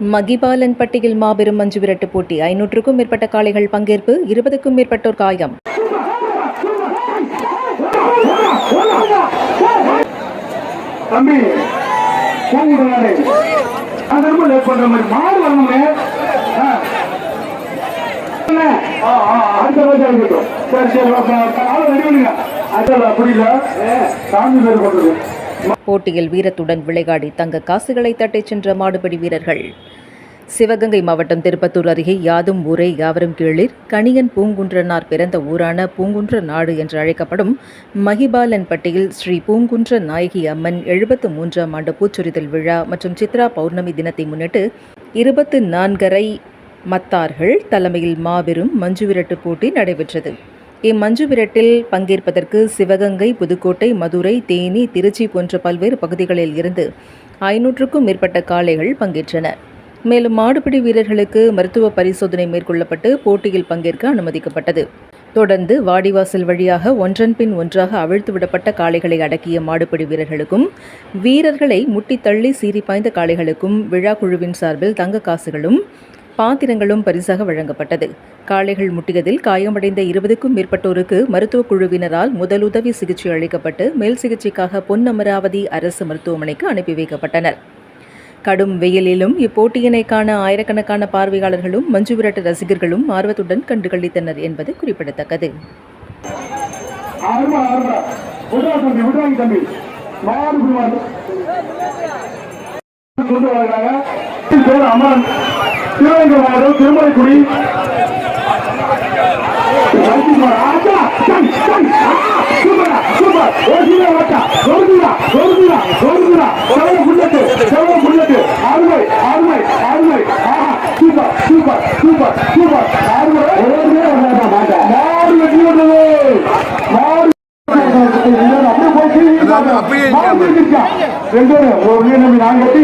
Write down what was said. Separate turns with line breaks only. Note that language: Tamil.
மகிபாலன்பட்டியில் மாபெரும் மஞ்சு விரட்டு போட்டி. ஐநூற்றுக்கும் மேற்பட்ட காளைகள் பங்கேற்பு இருபதுக்கும் மேற்பட்டோர் காயம்.
அப்படி இல்ல சாமி பேர் பண்றது
போட்டியில் வீரத்துடன் விளையாடி தங்க காசுகளை தட்டிச் சென்ற மாடுபிடி வீரர்கள். சிவகங்கை மாவட்டம் திருப்பத்தூர் அருகே யாதும் ஊரே யாவரும் கீழிர் கணியன் பூங்குன்றனார் பிறந்த ஊரான பூங்குன்ற நாடு என்று அழைக்கப்படும் மகிபாலன் பட்டியில் ஸ்ரீ பூங்குன்ற நாயகி அம்மன் எழுபத்து மூன்றாம் ஆண்டு பூச்சொரிதல் விழா மற்றும் சித்ரா பௌர்ணமி தினத்தை முன்னிட்டு இருபத்து நான்கரை மத்தார்கள் தலைமையில் மாபெரும் மஞ்சுவிரட்டு போட்டி நடைபெற்றது. இம்மஞ்சு விரட்டில் பங்கேற்பதற்கு சிவகங்கை புதுக்கோட்டை மதுரை தேனி திருச்சி போன்ற பல்வேறு பகுதிகளில் இருந்து ஐநூற்றுக்கும் மேற்பட்ட காளைகள் பங்கேற்றன. மேலும் மாடுபிடி வீரர்களுக்கு மருத்துவ பரிசோதனை மேற்கொள்ளப்பட்டு போட்டியில் பங்கேற்க அனுமதிக்கப்பட்டது. தொடர்ந்து வாடிவாசல் வழியாக ஒன்றன் பின் ஒன்றாக அவிழ்த்து விடப்பட்ட காளைகளை அடக்கிய மாடுபிடி வீரர்களுக்கும் வீரர்களை முட்டி தள்ளி சீறி பாய்ந்த காளைகளுக்கும் விழா குழுவின் சார்பில் தங்க காசுகளும் பாத்திரங்களும் பரிசாக வழங்கப்பட்டது. காளைகள் முட்டியதில் காயமடைந்த இருபதுக்கும் மேற்பட்டோருக்கு மருத்துவக் குழுவினரால் முதலுதவி சிகிச்சை அளிக்கப்பட்டு மேல் சிகிச்சைக்காக பொன்னமராவதி அரசு மருத்துவமனைக்கு அனுப்பி வைக்கப்பட்டனர். கடும் வெயிலிலும் இப்போட்டியினை காண ஆயிரக்கணக்கான பார்வையாளர்களும் மஞ்சு விரட்டு ரசிகர்களும் ஆர்வத்துடன் கண்டுகளித்தனர் என்பது குறிப்பிடத்தக்கது.
அமரன் சிவகங்கை மாவட்டம் திருமலைக்குடி அப்படியே. ரெண்டு ஒரு கட்டி